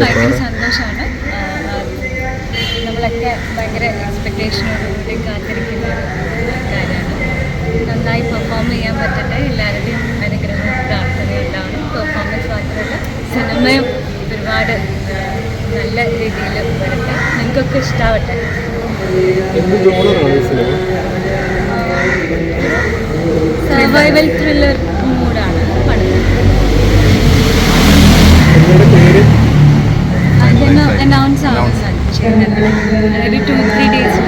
ഭയങ്കര സന്തോഷമാണ് നമ്മളൊക്കെ ഭയങ്കര എക്സ്പെക്റ്റേഷനോടുകൂടി കാത്തിരിക്കുന്ന കാര്യമാണ്. നന്നായി പെർഫോം ചെയ്യാൻ പറ്റട്ടെ എല്ലാവരുടെയും അനുഗ്രഹവും പ്രാർത്ഥനയുണ്ടാവണം. പെർഫോമൻസ് മാത്രമല്ല സിനിമയും ഒരുപാട് നല്ല രീതിയിൽ വരട്ടെ. നിങ്ങൾക്കൊക്കെ ഇഷ്ടാവട്ടെ? സർവൈവൽ ത്രില്ലർ ആവുന്നതാണ് ഒരു ടു ത്രീ ഡേയ്സിൽ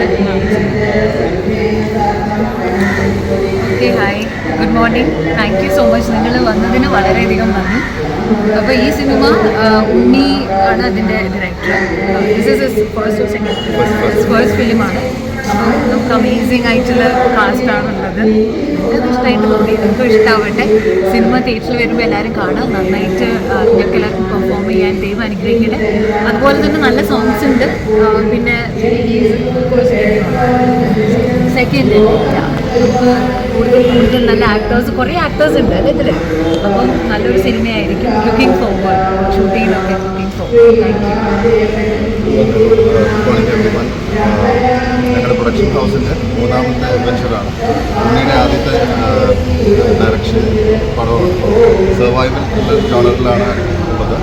okay hi good morning thank you so much നിങ്ങൾ വന്നതിന് വളരെയധികം നന്ദി. അപ്പോൾ ഈ സിനിമ ഉണ്ണി ആണ് അതിന്റെ director this is first second first ഫിലിമാണ് അപ്പോൾ നമുക്ക് അമേസിംഗ് ആയിട്ടുള്ള കാസ്റ്റാണുള്ളത് ഇഷ്ടമായിട്ട് തോന്നി നിങ്ങൾക്കും ഇഷ്ടമാവട്ടെ. സിനിമ തിയേറ്ററിൽ വരുമ്പോൾ എല്ലാവരും കാണാം. നന്നായിട്ട് നിങ്ങൾക്ക് എല്ലാവർക്കും പെർഫോം ചെയ്യാൻ ദൈവം അനുഗ്രഹിക്കട്ടെ. അതുപോലെ തന്നെ നല്ല സോങ്സ് ഉണ്ട്. പിന്നെ സെക്കൻഡ് കൂടുതൽ കൂടുതൽ നല്ല ആക്ടേഴ്സ് കുറേ ആക്ടേഴ്സ് ഉണ്ട് അല്ലേ ഇതിൽ അപ്പം നല്ലൊരു സിനിമയായിരിക്കും. Looking forward ഷൂട്ടിങ്ങിനൊക്കെ looking forward thank you production ഹൗസിന്റെ മൂന്നാമത്തെ വെഞ്ചറാണ് ഉണ്ണിയുടെ ആദ്യത്തെ ഡയറക്ഷൻ പടമാണ്. സർവൈവൽ ജോണറിലാണ് ഉള്ളത്.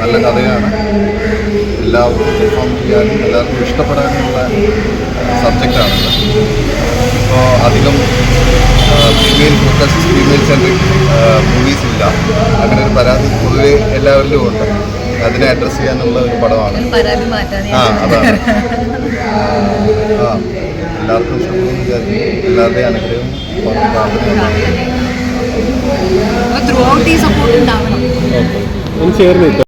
നല്ല കഥയാണ്. എല്ലാവർക്കും പെർഫോം ചെയ്യാനും എല്ലാവർക്കും ഇഷ്ടപ്പെടാനുമുള്ള സബ്ജക്റ്റാണത് ഇപ്പോൾ അധികം female focus female centric movies ഇല്ല. അങ്ങനെ ഒരു പരാതി പൊതുവെ എല്ലാവരിലും ഉണ്ട്. അതിനെ അഡ്രസ്സ് ചെയ്യാനുള്ള ഒരു പടമാണ്. ആ അതാണ്. എല്ലാവർക്കും ഇഷ്ടപ്പെടുന്നു വിചാരിക്കും എല്ലാവരുടെയും അനുഗ്രഹവും ഒന്ന് ത്രൂ